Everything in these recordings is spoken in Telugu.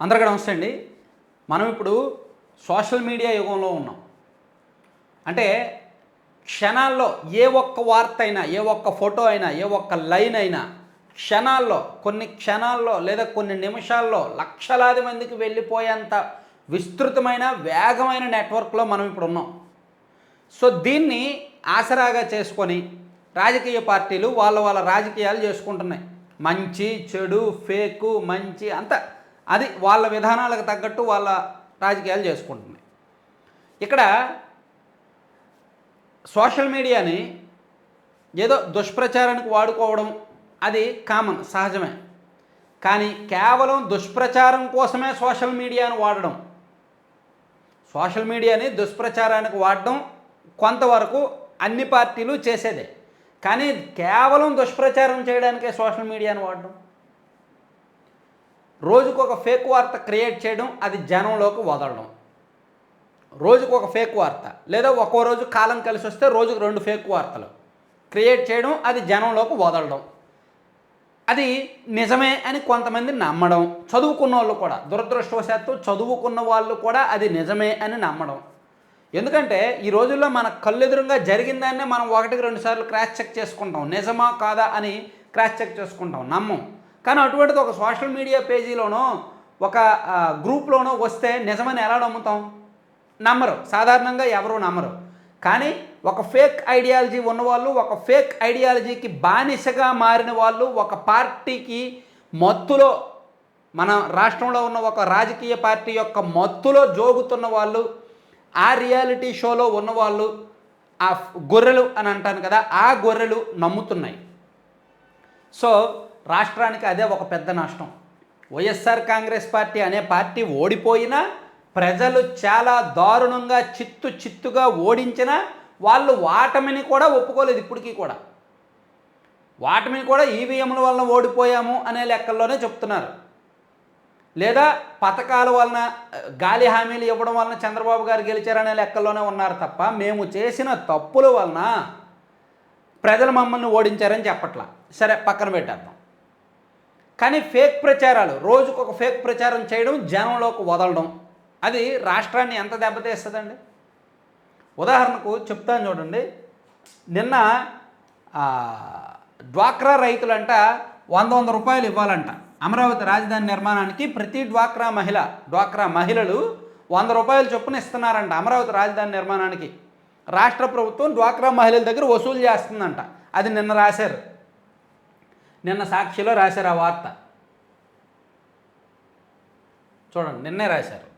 అందరికీ నమస్తే అండి. మనం ఇప్పుడు సోషల్ మీడియా యుగంలో ఉన్నాం. అంటే క్షణాల్లో ఏ ఒక్క వార్త అయినా ఏ ఒక్క ఫోటో అయినా ఏ ఒక్క లైన్ అయినా క్షణాల్లో కొన్ని క్షణాల్లో లేదా కొన్ని నిమిషాల్లో లక్షలాది మందికి వెళ్ళిపోయేంత విస్తృతమైన వేగమైన నెట్వర్క్లో మనం ఇప్పుడు ఉన్నాం. సో దీన్ని ఆసరాగా చేసుకొని రాజకీయ పార్టీలు వాళ్ళ వాళ్ళ రాజకీయాలు చేసుకుంటున్నాయి. మంచి చెడు ఫేకు మంచి అంత అది వాళ్ళ విధానాలకు తగ్గట్టు వాళ్ళ రాజకీయాలు చేసుకుంటుంది. ఇక్కడ సోషల్ మీడియాని ఏదో దుష్ప్రచారానికి వాడుకోవడం అది కామన్ సహజమే. కానీ కేవలం దుష్ప్రచారం కోసమే సోషల్ మీడియాను వాడడం సోషల్ మీడియాని దుష్ప్రచారానికి వాడడం కొంతవరకు అన్ని పార్టీలు చేసేదే. కానీ కేవలం దుష్ప్రచారం చేయడానికే సోషల్ మీడియాను వాడడం. రోజుకు ఒక ఫేక్ వార్త క్రియేట్ చేయడం అది జనంలోకి వదలడం. రోజుకు ఒక ఫేక్ వార్త. లేదా ఒక్కో రోజు కాలం కలిసి వస్తే రోజుకు రెండు ఫేక్ వార్తలు. క్రియేట్ చేయడం అది జనంలోకి వదలడం. అది నిజమే అని కొంతమంది నమ్మడం. చదువుకున్న వాళ్ళు కూడా దురదృష్టవశాత్తు చదువుకున్న వాళ్ళు కూడా అది నిజమే అని నమ్మడం. ఎందుకంటే ఈ రోజుల్లో మన కళ్ళెదురుగా జరిగిందాన్నే మనం ఒకటికి రెండు సార్లు క్రాస్ చెక్ చేసుకుంటాం. నిజమా కాదా అని క్రాస్ చెక్ చేసుకుంటాం. నమ్మం. కానీ అటువంటిది ఒక సోషల్ మీడియా పేజీలోనో ఒక గ్రూప్లోనో వస్తే నిజమని ఎలా నమ్ముతాం? నమ్మరు. సాధారణంగా ఎవరు నమ్మరు. కానీ ఒక ఫేక్ ఐడియాలజీ ఉన్నవాళ్ళు ఒక ఫేక్ ఐడియాలజీకి బానిసగా మారిన వాళ్ళు ఒక పార్టీకి మత్తులో మన రాష్ట్రంలో ఉన్న ఒక రాజకీయ పార్టీ యొక్క మత్తులో జోగుతున్న వాళ్ళు ఆ రియాలిటీ షోలో ఉన్నవాళ్ళు ఆ గొర్రెలు అని అంటాను కదా ఆ గొర్రెలు నమ్ముతున్నాయి. సో రాష్ట్రానికి అదే ఒక పెద్ద నష్టం. వైఎస్ఆర్ కాంగ్రెస్ పార్టీ అనే పార్టీ ఓడిపోయినా ప్రజలు చాలా దారుణంగా చిత్తు చిత్తుగా ఓడించినా వాళ్ళు వాటమిని కూడా ఒప్పుకోలేదు ఇప్పటికీ కూడా. వాటమిని కూడా ఈవీఎంల వలన ఓడిపోయాము అనే లెక్కల్లోనే చెప్తున్నారు. లేదా పథకాల వలన గాలి హామీలు ఇవ్వడం వలన చంద్రబాబు గారు గెలిచారనే లెక్కల్లోనే ఉన్నారు తప్ప మేము చేసిన తప్పుల వలన ప్రజలు మమ్మల్ని ఓడించారని చెప్పట్లా. సరే పక్కన పెట్టేద్దాం. కానీ ఫేక్ ప్రచారాలు రోజుకు ఒక ఫేక్ ప్రచారం చేయడం జనంలోకి వదలడం అది రాష్ట్రాన్ని ఎంత దెబ్బతీస్తుందండి? ఉదాహరణకు చెప్తాను చూడండి. నిన్న డ్వాక్రా రైతులంట వంద వంద రూపాయలు ఇవ్వాలంట. అమరావతి రాజధాని నిర్మాణానికి ప్రతి డ్వాక్రా మహిళ డ్వాక్రా మహిళలు వంద రూపాయలు చొప్పున ఇస్తున్నారంట అమరావతి రాజధాని నిర్మాణానికి. రాష్ట్ర ప్రభుత్వం డ్వాక్రా మహిళల దగ్గర వసూలు చేస్తుందంట. అది నిన్న రాశారు. నిన్న సాక్షిలో రాశారు ఆ వార్త. చూడండి నిన్నే రాశారు.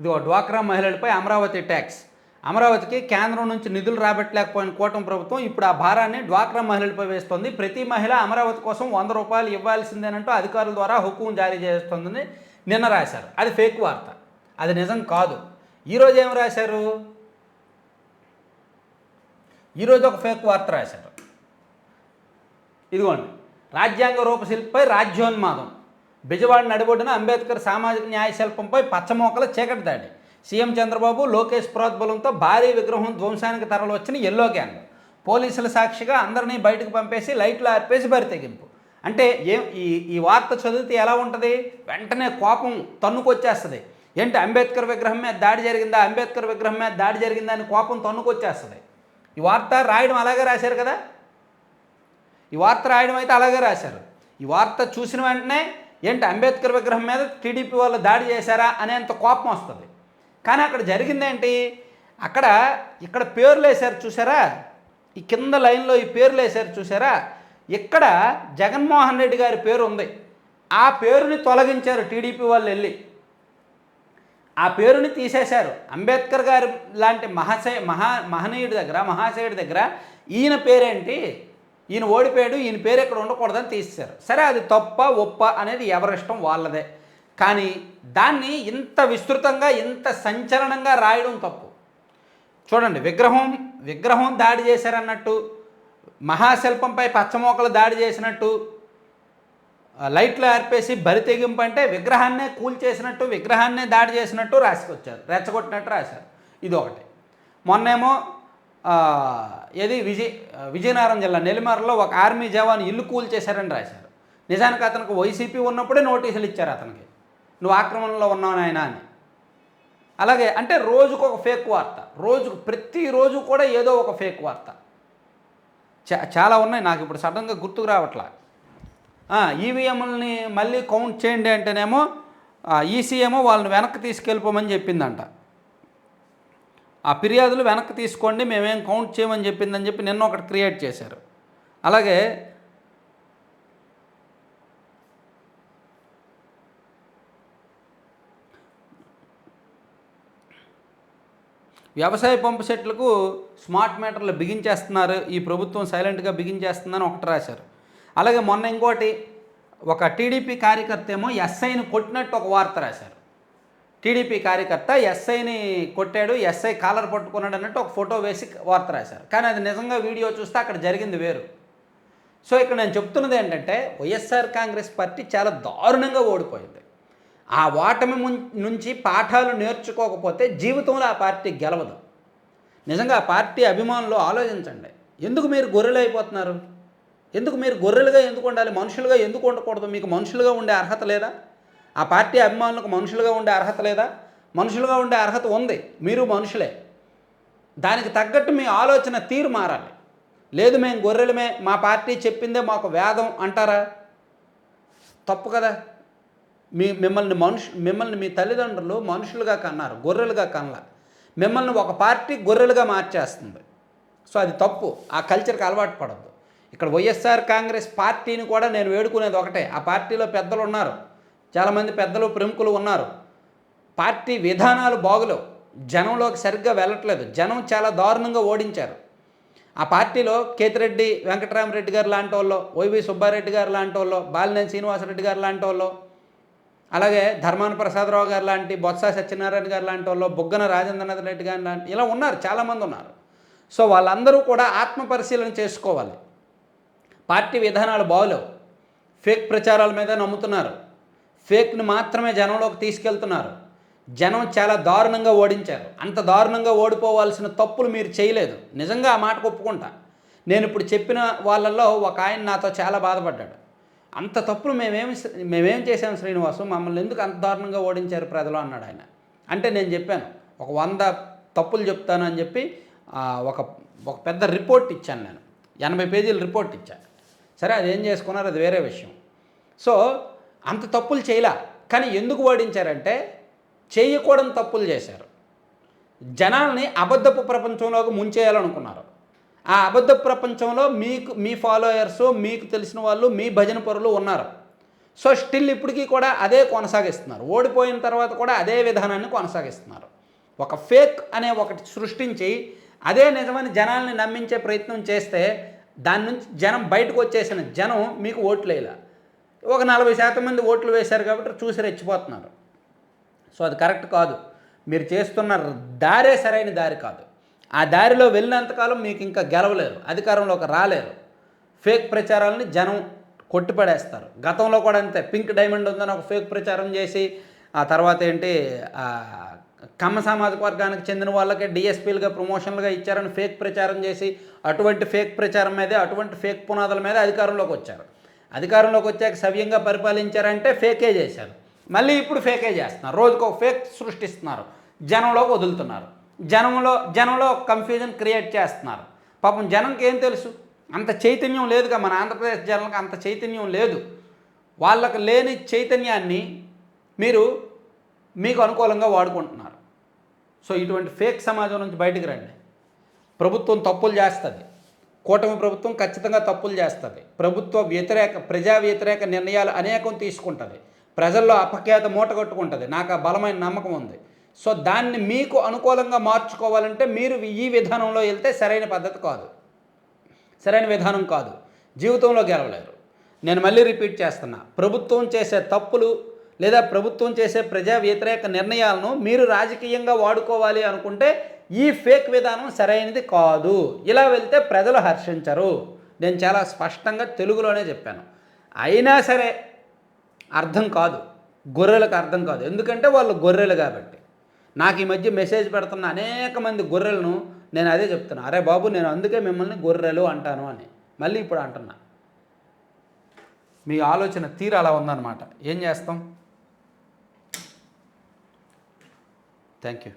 ఇదిగో డ్వాక్రా మహిళలపై అమరావతి ట్యాక్స్. అమరావతికి కేంద్రం నుంచి నిధులు రాబట్టలేకపోయిన కూటమి ప్రభుత్వం ఇప్పుడు ఆ భారాన్ని డ్వాక్రా మహిళలపై వేస్తోంది. ప్రతి మహిళ అమరావతి కోసం వంద రూపాయలు ఇవ్వాల్సిందేనంటూ అధికారుల ద్వారా హుకుం జారీ చేస్తోందని నిన్న రాశారు. అది ఫేక్ వార్త. అది నిజం కాదు. ఈరోజు ఏం రాశారు? ఈరోజు ఒక ఫేక్ వార్త రాశారు. ఇదిగోండి. రాజ్యాంగ రూపశిల్పై రాజ్యోన్మాదం. బిజవాడ నడిబొడ్డున అంబేద్కర్ సామాజిక న్యాయ శిల్పంపై పచ్చమోకల చీకటి దాడి. సీఎం చంద్రబాబు లోకేష్ ప్రోద్బలంతో భారీ విగ్రహం ధ్వంసానికి తరలి వచ్చిన ఎల్లో గ్యాంగ్ పోలీసుల సాక్షిగా అందరినీ బయటకు పంపేసి లైట్లు ఆర్పేసి బరి తెగింపు అంటే ఏం ఈ ఈ వార్త చదివితే ఎలా ఉంటుంది? వెంటనే కోపం తన్నుకొచ్చేస్తుంది. ఏంటి అంబేద్కర్ విగ్రహం మీద దాడి జరిగిందా? అంబేద్కర్ విగ్రహం మీద దాడి జరిగిందా అని కోపం తన్నుకొచ్చేస్తుంది. ఈ వార్త రాయడం అలాగే రాశారు కదా? ఈ వార్త రాయడం అయితే అలాగే రాశారు. ఈ వార్త చూసిన వెంటనే ఏంటి అంబేద్కర్ విగ్రహం మీద టీడీపీ వాళ్ళు దాడి చేశారా అనేంత కోపం వస్తుంది. కానీ అక్కడ జరిగిందేంటి? అక్కడ ఇక్కడ పేర్లు వేశారు చూసారా ఈ కింద లైన్లో ఈ పేర్లు వేశారు చూసారా ఇక్కడ జగన్మోహన్ రెడ్డి గారి పేరు ఉంది ఆ పేరుని తొలగించారు టీడీపీ వాళ్ళు వెళ్ళి. ఆ పేరుని తీసేశారు. అంబేద్కర్ గారు లాంటి మహాశయ మహా మహనీయుడి దగ్గర మహాశయుడి దగ్గర ఈయన పేరేంటి? ఈయన ఓడిపోయాడు. ఈయన పేరు ఇక్కడ ఉండకూడదని తీసేశారు. సరే అది తప్ప ఒప్ప అనేది ఎవరిష్టం వాళ్ళదే. కానీ దాన్ని ఇంత విస్తృతంగా ఇంత సంచలనంగా రాయడం తప్పు. చూడండి విగ్రహం విగ్రహం దాడి చేశారన్నట్టు మహాశిల్పంపై పచ్చమోకలు దాడి చేసినట్టు లైట్లు ఆర్పేసి బరి తెగింపు అంటే విగ్రహాన్నే కూల్చేసినట్టు విగ్రహాన్నే దాడి చేసినట్టు రాసుకొచ్చారు రెచ్చగొట్టినట్టు రాశారు. ఇది ఒకటి మొన్నేమో ఏది? విజయ్ విజయనగరం జిల్లా నెల్లిమర్రలో ఒక ఆర్మీ జవాన్ ఇల్లు కూల్చేశారని రాశారు. నిజానికి అతనికి వైసీపీ ఉన్నప్పుడే నోటీసులు ఇచ్చారు అతనికి. నువ్వు ఆక్రమణలో ఉన్నావు నాయన అని. అలాగే అంటే రోజుకు ఒక ఫేక్ వార్త. రోజుకు ప్రతిరోజు కూడా ఏదో ఒక ఫేక్ వార్త. చాలా ఉన్నాయి నాకు ఇప్పుడు సడన్గా గుర్తుకు రావట్లా. ఈవీఎంలని మళ్ళీ కౌంట్ చేయండి అంటేనేమో ఈసీఏమో వాళ్ళని వెనక్కి తీసుకెళ్ళిపోమని చెప్పిందంట. ఆ ఫిర్యాదులు వెనక్కి తీసుకోండి మేమేం కౌంట్ చేయమని చెప్పిందని చెప్పి నిన్న ఒకటి క్రియేట్ చేశారు. అలాగే వ్యవసాయ పంపు సెట్లకు స్మార్ట్ మీటర్లు బిగించేస్తున్నారు. ఈ ప్రభుత్వం సైలెంట్గా బిగించేస్తుందని ఒకటి రాశారు. అలాగే మొన్న ఇంకోటి ఒక టీడీపీ కార్యకర్త ఏమో ఎస్ఐని కొట్టినట్టు ఒక వార్త రాశారు. టీడీపీ కార్యకర్త ఎస్ఐని కొట్టాడు ఎస్ఐ కాలర్ పట్టుకున్నాడు అన్నట్టు ఒక ఫోటో వేసి వార్త రాశారు. కానీ అది నిజంగా వీడియో చూస్తే అక్కడ జరిగింది వేరు. సో ఇక్కడ నేను చెప్తున్నది ఏంటంటే వైఎస్ఆర్ కాంగ్రెస్ పార్టీ చాలా దారుణంగా ఓడిపోయింది. ఆ ఓటమి ముం- నుంచి పాఠాలు నేర్చుకోకపోతే జీవితంలో ఆ పార్టీ గెలవదు. నిజంగా ఆ పార్టీ అభిమానులు ఆలోచించండి. ఎందుకు మీరు గొర్రెలు అయిపోతున్నారు? ఎందుకు మీరు గొర్రెలుగా ఎందుకు ఉండాలి? మనుషులుగా ఎందుకు ఉండకూడదు? మీకు మనుషులుగా ఉండే అర్హత లేదా? ఆ పార్టీ అభిమానులకు మనుషులుగా ఉండే అర్హత లేదా? మనుషులుగా ఉండే అర్హత ఉంది. మీరు మనుషులే. దానికి తగ్గట్టు మీ ఆలోచన తీరు మారాలి. లేదు మేము గొర్రెలమే మా పార్టీ చెప్పిందే మాకు వేదం అంటారా? తప్పు కదా. మీ మిమ్మల్ని మనుషు మిమ్మల్ని మీ తల్లిదండ్రులు మనుషులుగా కన్నారు గొర్రెలుగా కనల. మిమ్మల్ని ఒక పార్టీ గొర్రెలుగా మార్చేస్తుంది. సో అది తప్పు. ఆ కల్చర్కి అలవాటు పడద్దు. ఇక్కడ వైఎస్ఆర్ కాంగ్రెస్ పార్టీని కూడా నేను వేడుకునేది ఒకటే. ఆ పార్టీలో పెద్దలు ఉన్నారు. చాలామంది పెద్దలు ప్రముఖులు ఉన్నారు. పార్టీ విధానాలు బాగులేవు. జనంలోకి సరిగ్గా వెళ్ళట్లేదు. జనం చాలా దారుణంగా ఓడించారు. ఆ పార్టీలో కేతిరెడ్డి వెంకటరామరెడ్డి గారు లాంటి వాళ్ళు వైవి సుబ్బారెడ్డి గారు లాంటి వాళ్ళు బాలినేని శ్రీనివాసరెడ్డి గారు లాంటి వాళ్ళు అలాగే ధర్మాన ప్రసాదరావు గారు లాంటి బొత్స సత్యనారాయణ గారు లాంటి వాళ్ళు బుగ్గన రాజేంద్రనాథ్ రెడ్డి గారు లాంటి ఇలా ఉన్నారు చాలామంది ఉన్నారు. సో వాళ్ళందరూ కూడా ఆత్మ పరిశీలన చేసుకోవాలి. పార్టీ విధానాలు బాగులేవు. ఫేక్ ప్రచారాల మీద నమ్ముతున్నారు. ఫేక్ని మాత్రమే జనంలోకి తీసుకెళ్తున్నారు. జనం చాలా దారుణంగా ఓడించారు. అంత దారుణంగా ఓడిపోవాల్సిన తప్పులు మీరు చేయలేదు. నిజంగా ఆ మాట ఒప్పుకుంటా. నేను ఇప్పుడు చెప్పిన వాళ్ళల్లో ఒక ఆయన నాతో చాలా బాధపడ్డాడు. అంత తప్పులు మేమేమి మేమేం చేశాం శ్రీనివాసు? మమ్మల్ని ఎందుకు అంత దారుణంగా ఓడించారు ప్రజలు? అన్నాడు ఆయన. అంటే నేను చెప్పాను ఒక వంద తప్పులు చెప్తాను అని చెప్పి ఒక ఒక పెద్ద రిపోర్ట్ ఇచ్చాను నేను. ఎనభై పేజీల రిపోర్ట్ ఇచ్చాను సరే అది ఏం చేసుకున్నారు? అది వేరే విషయం. సో అంత తప్పులు చేయలా. కానీ ఎందుకు ఓడించారంటే చేయకూడని తప్పులు చేశారు. జనాల్ని అబద్ధపు ప్రపంచంలోకి ముంచేయాలనుకున్నారు. ఆ అబద్ధ ప్రపంచంలో మీకు మీ ఫాలోయర్స్ మీకు తెలిసిన వాళ్ళు మీ భజన పరులు ఉన్నారు. సో స్టిల్ ఇప్పటికీ కూడా అదే కొనసాగిస్తున్నారు. ఓడిపోయిన తర్వాత కూడా అదే విధానాన్ని కొనసాగిస్తున్నారు. ఒక ఫేక్ అనే ఒకటి సృష్టించి అదే నిజమని జనాల్ని నమ్మించే ప్రయత్నం చేస్తే దాని నుంచి జనం బయటకు వచ్చేసిన జనం మీకు ఓట్లు వేయలే. ఒక నలభై శాతం మంది ఓట్లు వేశారు కాబట్టి చూసి రెచ్చిపోతున్నారు. సో అది కరెక్ట్ కాదు. మీరు చేస్తున్న దారే సరైన దారి కాదు. ఆ దారిలో వెళ్ళినంతకాలం మీకు ఇంకా గెలవలేరు అధికారంలోకి రాలేరు ఫేక్ ప్రచారాలని జనం కొట్టిపడేస్తారు. గతంలో కూడా అంతే. పింక్ డైమండ్ ఉందని ఒక ఫేక్ ప్రచారం చేసి ఆ తర్వాత ఏంటి కమ్మ సామాజిక వర్గానికి చెందిన వాళ్ళకి డిఎస్పీలుగా ప్రమోషన్లుగా ఇచ్చారని ఫేక్ ప్రచారం చేసి అటువంటి ఫేక్ ప్రచారం మీదే అటువంటి ఫేక్ పునాదుల మీద అధికారంలోకి వచ్చారు. అధికారంలోకి వచ్చాక సవ్యంగా పరిపాలించారంటే ఫేకే చేశారు. మళ్ళీ ఇప్పుడు ఫేకే చేస్తున్నారు. రోజుకు ఒక ఫేక్ సృష్టిస్తున్నారు. జనంలోకి వదులుతున్నారు. జనంలో జనంలో కన్ఫ్యూజన్ క్రియేట్ చేస్తున్నారు. పాపం జనంకి ఏం తెలుసు? అంత చైతన్యం లేదుగా మన ఆంధ్రప్రదేశ్ జనాలకు అంత చైతన్యం లేదు. వాళ్ళకు లేని చైతన్యాన్ని మీరు మీకు అనుకూలంగా వాడుకుంటున్నారు. సో ఇటువంటి ఫేక్ సమాజం నుంచి బయటికి రండి. ప్రభుత్వం తప్పులు చేస్తుంది. కూటమి ప్రభుత్వం ఖచ్చితంగా తప్పులు చేస్తుంది. ప్రభుత్వ వ్యతిరేక ప్రజా వ్యతిరేక నిర్ణయాలు అనేకం తీసుకుంటుంది. ప్రజల్లో అపఖ్యాత మూట కట్టుకుంటుంది. నాకు ఆ బలమైన నమ్మకం ఉంది. సో దాన్ని మీకు అనుకూలంగా మార్చుకోవాలంటే మీరు ఈ విధానంలో వెళ్తే సరైన పద్ధతి కాదు. సరైన విధానం కాదు. జీవితంలో గెలవలేరు. నేను మళ్ళీ రిపీట్ చేస్తున్నా. ప్రభుత్వం చేసే తప్పులు లేదా ప్రభుత్వం చేసే ప్రజా వ్యతిరేక నిర్ణయాలను మీరు రాజకీయంగా వాడుకోవాలి అనుకుంటే ఈ ఫేక్ విధానం సరైనది కాదు. ఇలా వెళ్తే ప్రజలు హర్షించరు. నేను చాలా స్పష్టంగా తెలుగులోనే చెప్పాను. అయినా సరే అర్థం కాదు. గొర్రెలకు అర్థం కాదు. ఎందుకంటే వాళ్ళు గొర్రెలు కాబట్టి. నాకు ఈ మధ్య మెసేజ్ పెడుతున్న అనేక మంది గొర్రెలను నేను అదే చెప్తున్నా. అరే బాబు నేను అందుకే మిమ్మల్ని గొర్రెలు అంటాను అని. మళ్ళీ ఇప్పుడు అంటున్నా. మీ ఆలోచన తీరు అలా ఉందన్నమాట. ఏం చేస్తాం? Thank you